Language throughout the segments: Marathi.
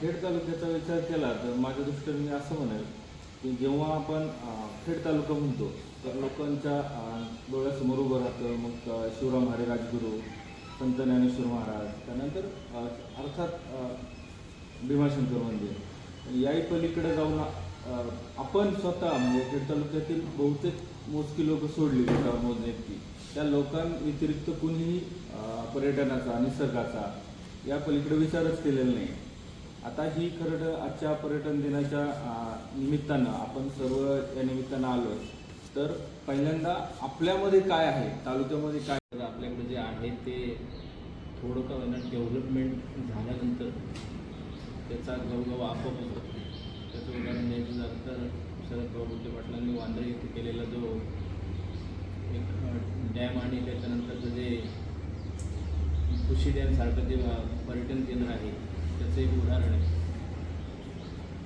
खेड तालुक्याचा विचार केला तर माझ्या दृष्टीने मी असं म्हणेल की जेव्हा आपण खेड तालुका म्हणतो तर लोकांच्या डोळ्यासमोर उभं राहतं. मग शिवराम हरे राजगुरू संत ज्ञानेश्वर महाराज त्यानंतर अर्थात भीमाशंकर मंदिर. याही पलीकडे जाऊन आपण स्वतः म्हणजे खेड तालुक्यातील बहुतेक मोजकी लोक सोडली त्यावर मोजण्याची त्या लोकांव्यतिरिक्त कुणीही पर्यटनाचा निसर्गाचा या पलीकडे विचारच केलेला नाही. आता ही खरं आजच्या पर्यटन दिनाच्या निमित्तानं आपण सर्व या निमित्तानं आलो तर पहिल्यांदा आपल्यामध्ये काय आहे? तालुक्यामध्ये काय आपल्याकडे जे आहे ते थोडं का होईना डेव्हलपमेंट झाल्यानंतर त्याचा गवगव आपोआपच होतो त्याचं उदाहरण द्यायचं झालं तर शरद प्रभुते पाटलांनी वांद्रे येथे केलेला जो एक डॅम आणि त्याच्यानंतरचं जे खुशी डॅमसारखं जे पर्यटन केंद्र आहे त्याचं एक उदाहरण आहे.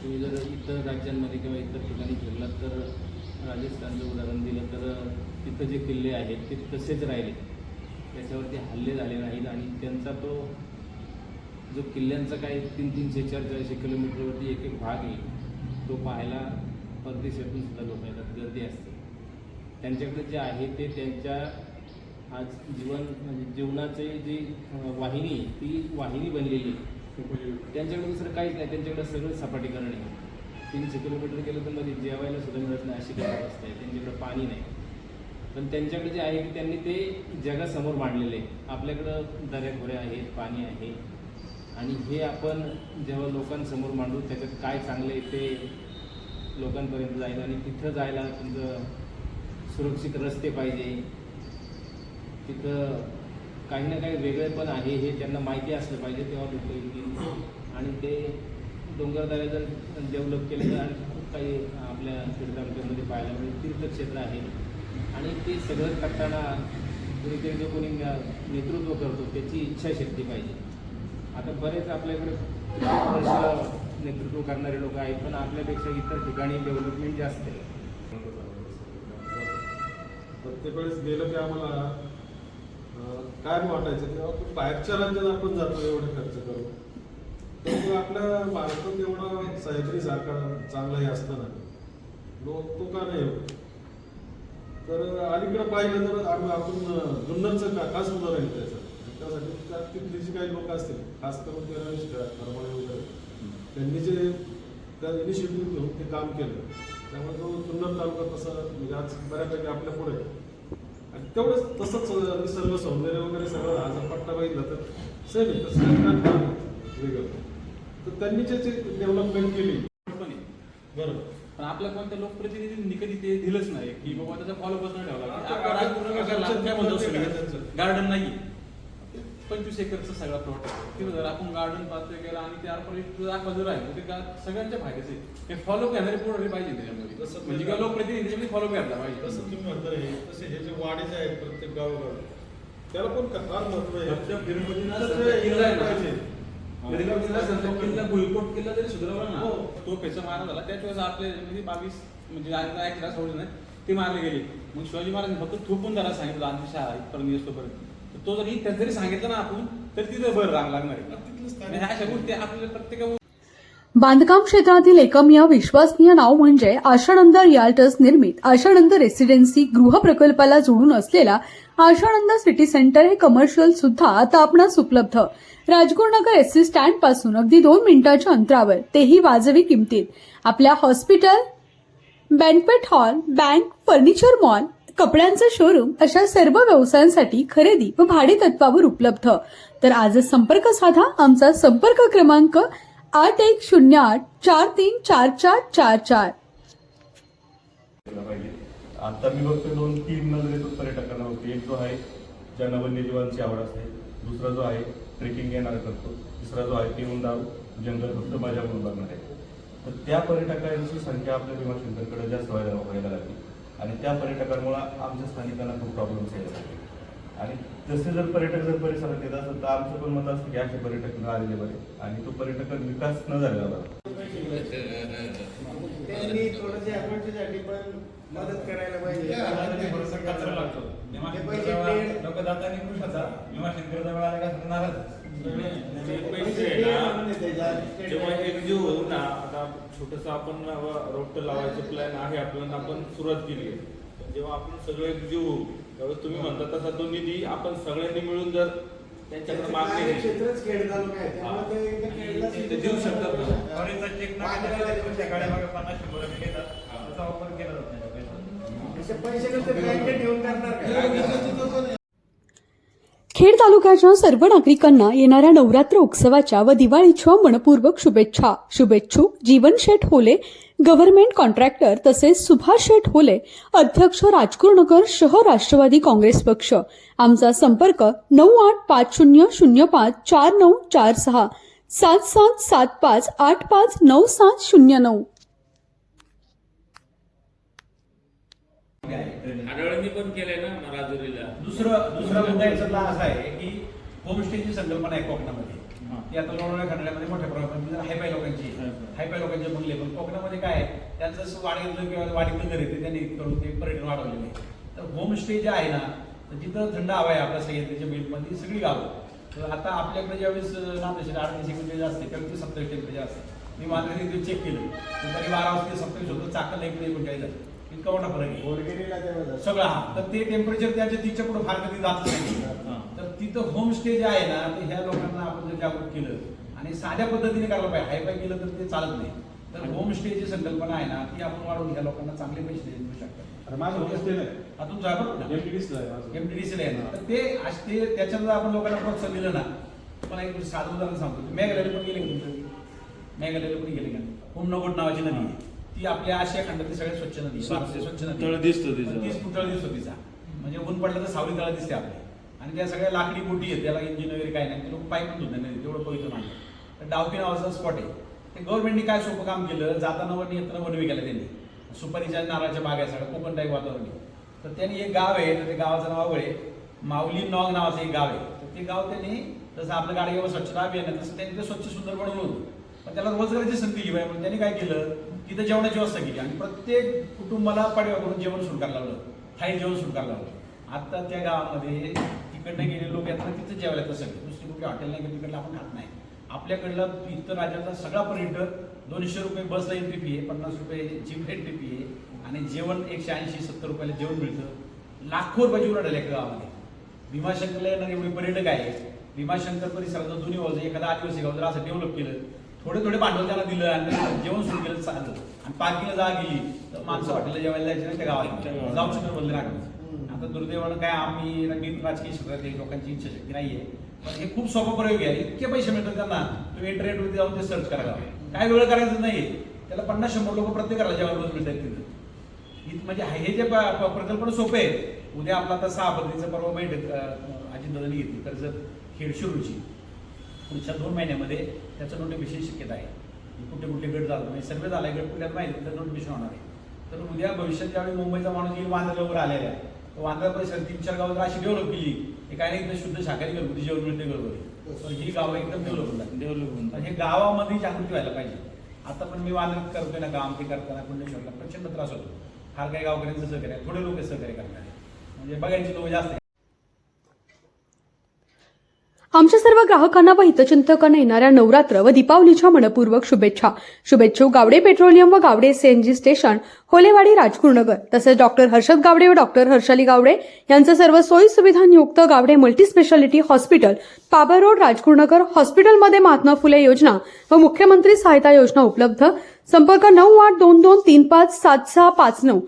तुम्ही जर इतर राज्यांमध्ये किंवा इतर ठिकाणी फिरलात तर राजस्थानचं उदाहरण दिलं तर तिथं जे किल्ले आहेत ते तसेच राहिले. त्याच्यावरती हल्ले झाले नाहीत आणि त्यांचा तो जो किल्ल्यांचा काही तीन तीनशे चार चारशे किलोमीटरवरती एक एक भाग आहे तो पाहायला परदेशातून सुद्धा लोक येतात गर्दी असते. त्यांच्याकडे जे आहे ते त्यांच्या आज जीवन म्हणजे जीवनाचे जी वाहिनी आहे, ती वाहिनी बनलेली आहे. त्यांच्याकडे दुसरं काहीच नाही. त्यांच्याकडे सगळं सपाटीकरण आहे तीनशे किलोमीटर गेलं तर मध्ये जेवायला सुद्धा मिळत नाही. अशी काही अवस्था आहे. त्यांच्याकडे पाणी नाही. पण त्यांच्याकडे जे आहे की त्यांनी ते जगासमोर मांडलेले आहे. आपल्याकडं दऱ्याखोरे आहेत पाणी आहे. आणि हे आपण जेव्हा लोकांसमोर मांडू त्याच्यात काय चांगलं आहे ते लोकांपर्यंत जाईल आणि तिथं जायला तुमचं सुरक्षित रस्ते पाहिजे. तिथं काही ना काही वेगळे पण आहे हे त्यांना माहिती असलं पाहिजे तेव्हा लोक येतील. आणि ते डोंगरदऱ्या जर डेव्हलप केले तर खूप काही आपल्या खेड तालुक्यामध्ये पाहायला मिळेल. तीर्थक्षेत्र आहे. आणि ते सगळं करताना कुणीतरी जो कोणी नेतृत्व करतो त्याची इच्छाशक्ती पाहिजे. आता बरेच आपल्याकडे वर्ष नेतृत्व करणारे लोक आहेत पण आपल्यापेक्षा इतर ठिकाणी डेव्हलपमेंट जास्त आहे. प्रत्येक वेळेस गेलं की आम्हाला काय वाटायचं? तेव्हा आपण बाहेरच्या राज्यात आपण जातो एवढे खर्च करून. तर आपल्या भारतात एवढा सह्याद्री सारखा चांगला हे असताना लोक तो का नाही होत? तर अलीकडे पाहिलं तर आम्ही आपण जुन्नरचं का खास उदाहरण त्याचं. त्यासाठी त्या तिथली जी काही लोक असतील खास करून ते रमेश धर्माने वगैरे. त्यांनी जे त्या इनिशिएटिव्ह घेऊन ते काम केलं. त्यामुळे तो जुन्नर तालुका तसा म्हणजे आज बऱ्यापैकी आपल्या पुढे. तेवढंच तसंच निसर्ग सौंदर्य वगैरे सगळं जर पट्टा बघितला तर सेम तसं वेगळं. तर त्यांनी जे डेव्हलपमेंट केली. बरोबर पण आपल्या कोणत्या लोकप्रतिनिधींनी कधी ते दिलंच नाही की बाबा त्याचा फॉलो नाही? ठेवला. गार्डन नाही पंचवीस एकरचा सगळा प्लॉट आहे. जर आपण गार्डन पाहतोय गेला आणि ते आपण दाखवा जर आहे ते गा- सगळ्यांच्या फायद्याचे. हे फॉलो करणारे पुढे पाहिजे त्याच्यामध्ये. तसं म्हणजे किंवा लोकप्रतिनिधी फॉलो करायला पाहिजे. तसं तुम्ही म्हणता हे तसे हे जे वाडे जे आहेत प्रत्येक गावोगाव त्याला पण का- फार महत्त्व आहे. सध्या ते किल्ला जरी सुधारला ना. हो. तो पैसा मारा झाला. त्याच वेळेस आपले म्हणजे बावीस म्हणजे ऐकला सोडलं नाही ते मारले गेले. मग शिवाजी महाराज फक्त थोपून त्याला सांगितलं आमची शाळा इथपर्यंत येतोपर्यंत तो जरी त्यात जरी सांगितलं ना आपण तर तिथं बरं रांग लागणार आहे. ह्या अशा गोष्टी आपल्याला प्रत्येक बांधकाम क्षेत्रातील एकमेव विश्वसनीय नाव म्हणजे आशानंद रियाल्टर्स निर्मित. आशानंद रेसिडेन्सी गृह प्रकल्पाला जोडून असलेला आशानंद सिटी सेंटर हे कमर्शियल सुद्धा आता आपणास उपलब्ध. राजगुरुनगर एसटी स्टँडपासून अगदी दोन मिनिटाच्या अंतरावर. तेही वाजवी किमतीत. आपल्या hospital banquet hall bank furniture mall कपड्यांचं शोरूम अशा सर्व व्यवसायांसाठी खरेदी व भाडे तत्वावर उपलब्ध. तर आजच संपर्क साधा आमचा संपर्क क्रमांक आठ एक शून्य आठ चार तीन चार चार चार चार. आता मी बघतो दोन तीन नजर येतो पर्यटकांना होती. एक जो आहे ज्यांना वन्यजीवांची आवड असते. दुसरा जो आहे ट्रेकिंग येणार करतो. तिसरा जो आहे पिऊन उंडाव जंगल फक्त माझ्या म्हणून बघणार आहे. तर त्या पर्यटकांची संख्या आपल्या भीमाशंकरकडे जास्त व्हायला व्हायला लागली. आणि त्या पर्यटकांमुळे आमच्या स्थानिकांना खूप प्रॉब्लेम्स यायला लागले आणि तसे जर पर्यटक जर परिसरात येत असेल तर आमचं पण मत असतं की असे पर्यटक न आलेले बरे आणि तो पर्यटक विकास न झालेला बरा. त्यांनी थोडंसं पण मदत करायला पाहिजे. हे लोक जाताना खुश होता आला का नाराज ना, जेव्हा एकजीव होऊ ना आता छोटस आपण रोपट लावायचं प्लॅन आहे आपल्याला आपण सुरुवात केली आहे. जेव्हा आपण सगळे होऊ त्यावेळेस तुम्ही म्हणता तसा तो निधी आपण सगळ्यांनी मिळून जर त्यांच्याकडे मागणी ते देऊ शकतात पैसे ठेवून करणार काय खेड तालुक्याच्या सर्व नागरिकांना येणाऱ्या नवरात्र उत्सवाच्या व दिवाळीच्या मनपूर्वक शुभेच्छा. शुभेच्छुक जीवन शेठ होले गव्हर्नमेंट कॉन्ट्रॅक्टर तसेच सुभाष शेठ होले अध्यक्ष राजगुरुनगर शहर राष्ट्रवादी काँग्रेस पक्ष. आमचा संपर्क नऊ आठ पाच शून्य शून्य पाच चार नऊ चार सहा सात सात सात पाच आठ पाच नऊ सात शून्य नऊ. आढळणी पण केलंय ना राजुरीला. दुसरं दुसरा मुद्दा याच्यातला असा आहे की होमस्टेची संकल्पना आहे कोकणामध्ये. ती आता लोणावळ्या खंडामध्ये मोठ्या प्रमाणात हायफाय लोकांची. हायफाय लोकांचे बंगले. पण कोकणामध्ये काय आहे? त्यांचं वाडीतलं किंवा वाडीतलं घर येते त्यांनी करून ते पर्यटन वाढवलेलं आहे. तर होमस्टे जे आहे ना तर तिथं थंड हवा आहे आपल्या सह्याद्रीच्या बेल्टमध्ये सगळी गावं. तर आता आपल्याकडे ज्यावेळेस नांदेश अडतीस एकोणचाळीस असते त्यावेळी ते सत्तावीस टेम्परेचर असते. मी मात्र चेक केलं. दुपारी बारा वाजता सत्तावीस होतं. चाकल एक एकोणचाळीस इतका मोठा फरक आहे गोडगिरीला तेवढं सगळं हा. तर ते टेम्परेचर त्याच्या तिच्या पुढे फार कधी जात नाही. तर तिथं होमस्टे जे आहे ना ते ह्या लोकांना आपण जर जागृत केलं आणि साध्या पद्धतीने करायला पाहिजे. हायफाय केलं तर ते चालत नाही. तर होमस्टे जी संकल्पना आहे ना ती आपण वाढवून ह्या लोकांना चांगले पैसे देऊ शकतो. अरे माझं. हा तुमचा MTDC ला आहे माझं. एमटीडीसी आहे ना. तर ते आज ते त्याच्यात जर आपण लोकांना प्रोत्साहन दिलं ना पण एक साधं उदाहरण सांगतो. मेघालयला पण गेले का मेघालयला पण गेले का? होमनगोट नावाची नदी आहे. ती आपल्या आशिया खंडातली सगळ्यात स्वच्छ नदी आहे. भारताची स्वच्छ नदी. तळ दिसतं तिचं. तीस फूट तळ दिसतो तिचा. म्हणजे ऊन पडलं तर सावली तळ दिसते आपली. आणि त्या सगळ्या लाकडी बोटी आहेत त्याला इंजिन वगैरे काय नाही. ते लोक पाईप धुत नाही तेवढं पवित्र मानलं तर डावकी नावाचा स्पॉट आहे. ते गव्हर्नमेंटने काय सोपं काम केलं? जाताना वन येताना वनवे केलं त्यांनी. सुपारीच्या नारळाच्या बाग आहे सगळं कोकण टाईप वातावरण आहे. तर त्यांनी एक गाव आहे तर ते गावाचं नाव आहे. माऊली नॉग नावाचं एक गाव आहे. तर ते गाव त्यांनी जसं आपलं गाडीवर स्वच्छता अभियान आहे तसं त्यांनी ते स्वच्छ सुंदर बनवलं होतं त्याला रोजगाराची संधी घ्यावी म्हणून त्यांनी काय केलं? तिथं जेवणाची व्यवस्था केली. आणि प्रत्येक कुटुंबाला पाडव्या करून जेवण सुरू लावलं. थाई जेवण सुरू लावलं. आता त्या गावामध्ये तिकडनं गेले लोक येतात तिथं जेवायला येतात सगळे. दुसरी कुठे हॉटेल नाही तिकडलं आपण खात नाही. आपल्याकडला इतर राज्यातला सगळा पर्यटक दोनशे रुपये बसला एंट्री फी आहे पन्नास रुपये जीप एंट्री फी आहे. आणि जेवण एकशे ऐंशी सत्तर रुपयाला जेवण मिळतं. लाखो रुपयाची उलाढाल आहे एका गावामध्ये. भीमाशंकरला येणारे एवढे पर्यटक आहे भीमाशंकर परिसराचा जुनी वाज एखादा आदिवासी गाव जर असं डेव्हलप केलं थोडे थोडे भांडवल त्यांना दिलं आणि जेवण सुरू केलं चाललं. आणि पार्किंगला जागा गेली तर माणसं हॉटेलला जेवायला जायचे नाही त्या गावाला. जाऊ शकत बदले लागलं आता दुर्दैवानं काय आम्ही राजकीय क्षेत्रात आहे, लोकांची इच्छाशक्ती नाहीये. पण हे खूप सोपा प्रयोग आहे. इतके पैसे मिळतात त्यांना तुम्ही इंटरनेटवरती जाऊन ते सर्च करा. काय वेळ करायचं नाही त्याला पन्नास शंभर लोक प्रत्येकाला जेवायला रोज मिळतात तिथं. म्हणजे हे जे प्रकल्प सोपे आहेत. उद्या आपला आता सहा पद्धतीचा परवा बैठक अजितदादांनी घेतली. कर्जत खेड शिरूरची पुढच्या दोन महिन्यामध्ये त्याचं नोटिफिकेशन शक्यता आहे. कुठे कुठे गट झालं म्हणजे सर्वे झालाय गट कुठल्यात माहिती तर नोटिफिकेशन होणार आहे. तर उद्या भविष्यात ज्यावेळी मुंबईचा माणूस येईल वांद्र्यावर आलेला आहे तर वांद्रा परिसर तीन चार गावात अशी डेव्हलप केली. हे काय नाही एकदम शुद्ध शाकाहारी घरगुती जेवण मिळते तर ही गावं एकदम डेव्हलप होतात डेव्हलप होऊन हे गावामध्ये जागृती व्हायला पाहिजे. आता पण मी वांद्र्यात करतोय ना काम ते करताना पुण्यश्वरला प्रचंड त्रास होतो. फार काही गावकऱ्यांचं सहकार्य आहे, थोडे लोक सहकार्य करणार म्हणजे बघायचे लोक जास्त. आमच्या सर्व ग्राहकांना व हितचिंतकांना येणाऱ्या नवरात्र व दीपावलीच्या मनपूर्वक शुभेच्छा. शुभेच्छू गावडे पेट्रोलियम व गावडे सीएनजी स्टेशन होलेवाडी राजगुरुनगर तसेच डॉक्टर हर्षद गावडे व डॉक्टर हर्षाली गावडे यांचं सर्व सोयी सुविधांयुक्त Gawade multi speciality hospital Pabar road Rajgurunagar हॉस्पिटलमध्ये महात्मा फुले योजना व मुख्यमंत्री सहायता योजना उपलब्ध. संपर्क नऊ आठ दोन दोन तीन पाच सात सहा पाच नऊ.